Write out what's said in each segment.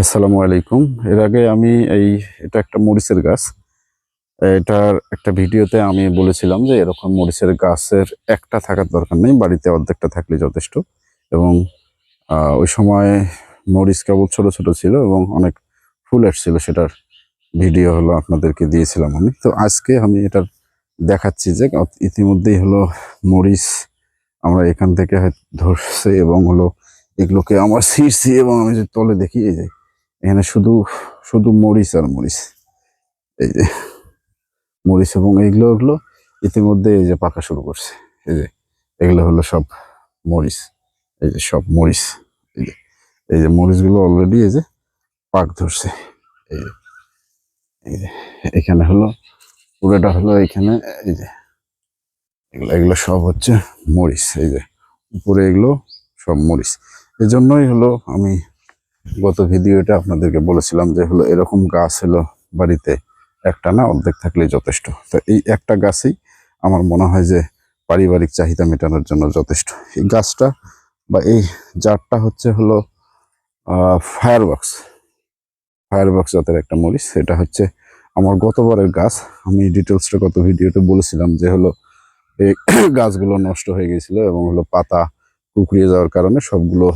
আসসালামু আলাইকুম। এর আগে আমি এই, এটা একটা মরিচের গাছ। এটার একটা ভিডিওতে আমি বলেছিলাম যে এরকম মরিচের গাছের একটা থাকার দরকার নেই, বাড়িতে অর্ধেকটা থাকলে যথেষ্ট। এবং ওই সময় মরিচ কেবল ছোট ছোট ছিল এবং অনেক ফুল এসছিল, সেটার ভিডিও হলো আপনাদেরকে দিয়েছিলাম আমি। তো আজকে আমি এটার দেখাচ্ছি যে ইতিমধ্যেই হলো মরিচ আমরা এখান থেকে ধরছে এবং হলো এগুলোকে আমার ছিঁড়ছি এবং আমি যে তলে দেখি, এই যে এখানে শুধু শুধু মরিচ আর মরিচ, এই যে মরিচ এবং এইগুলো এগুলো ইতিমধ্যে এই যে পাকা শুরু করছে, এই যে এগুলো হলো সব মরিচ, এই যে সব মরিচ, এই যে এই যে মরিচগুলো অলরেডি এই যে পাক ধরছে, এই যে এই যে, এখানে হলো পুরোটা হলো এখানে, এই যে এগুলো সব হচ্ছে মরিচ, এই যে উপরে এগুলো সব মরিচ। এই জন্যই হলো আমি গত ভিডিওটা আপনাদেরকে বলেছিলাম যে হলো এরকম গাছ হলো বাড়িতে একটা না, অর্ধেক থাকলেই যথেষ্ট। তো এই একটা গাছই আমার মনে হয় যে পারিবারিক চাহিদা মেটানোর জন্য যথেষ্ট। এই গাছটা বা এই জারটা হচ্ছে হলো ফায়ারবক্স। ফায়ারবক্স জাতের একটা মরিচ। এটা হচ্ছে আমার গতবারের গাছ। আমি ডিটেলসটা গত ভিডিওতে বলেছিলাম যে হলো এই গাছগুলো নষ্ট হয়ে গেছিল এবং হলো পাতা কুকড়িয়ে যাওয়ার কারণে সবগুলো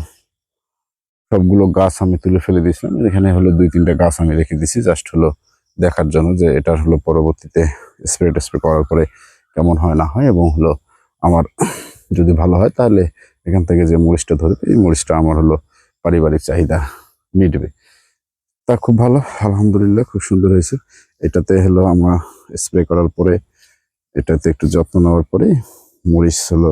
সবগুলো গাছ আমি তুলে ফেলে দিয়েছিলাম। এখানে হলো দুই তিনটা গাছ আমি রেখে দিয়েছি জাস্ট হলো দেখার জন্য যে এটার হলো পরবর্তীতে স্প্রে টেস্প্রে করার পরে কেমন হয় না হয় এবং হলো আমার যদি ভালো হয় তাহলে এখান থেকে যে মরিচটা ধরবে, এই মরিচটা আমার হলো পারিবারিক চাহিদা মিটবে। তা খুব ভালো, আলহামদুলিল্লাহ খুব সুন্দর হয়েছে। এটাতে হলো আমার স্প্রে করার পরে এটাতে একটু যত্ন নেওয়ার পরে মরিচ হলো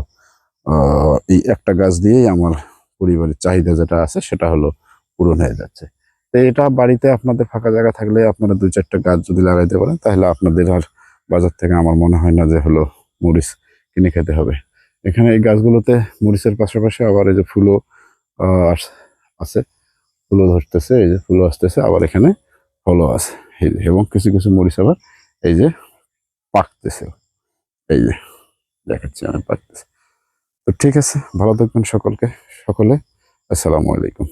এই একটা গাছ দিয়েই আমার পরিবারের চাহিদা যেটা আছে সেটা হলো পূরণ হয়ে যাচ্ছে। তো এটা বাড়িতে আপনাদের ফাঁকা জায়গা থাকলে আপনারা দুই চারটা গাছ যদি লাগাইতে পারেন, তাহলে আপনাদের আর বাজার থেকে আমার মনে হয় না যে হলো মরিচ কিনে খেতে হবে। এখানে এই গাছগুলোতে মরিচের পাশাপাশি আবার এই যে ফুলও আছে। ফুলও ধরতেছে, এই যে ফুলও আসতেছে, আবার এখানে ফলও আছে। এবং কিছু কিছু মরিচ আবার এই যে পাকতেছে। এই দেখাচ্ছি আমি পারতেছি। তো ঠিক আছে ভালো থাকবেন সকলকে সকলে আসসালামু আলাইকুম।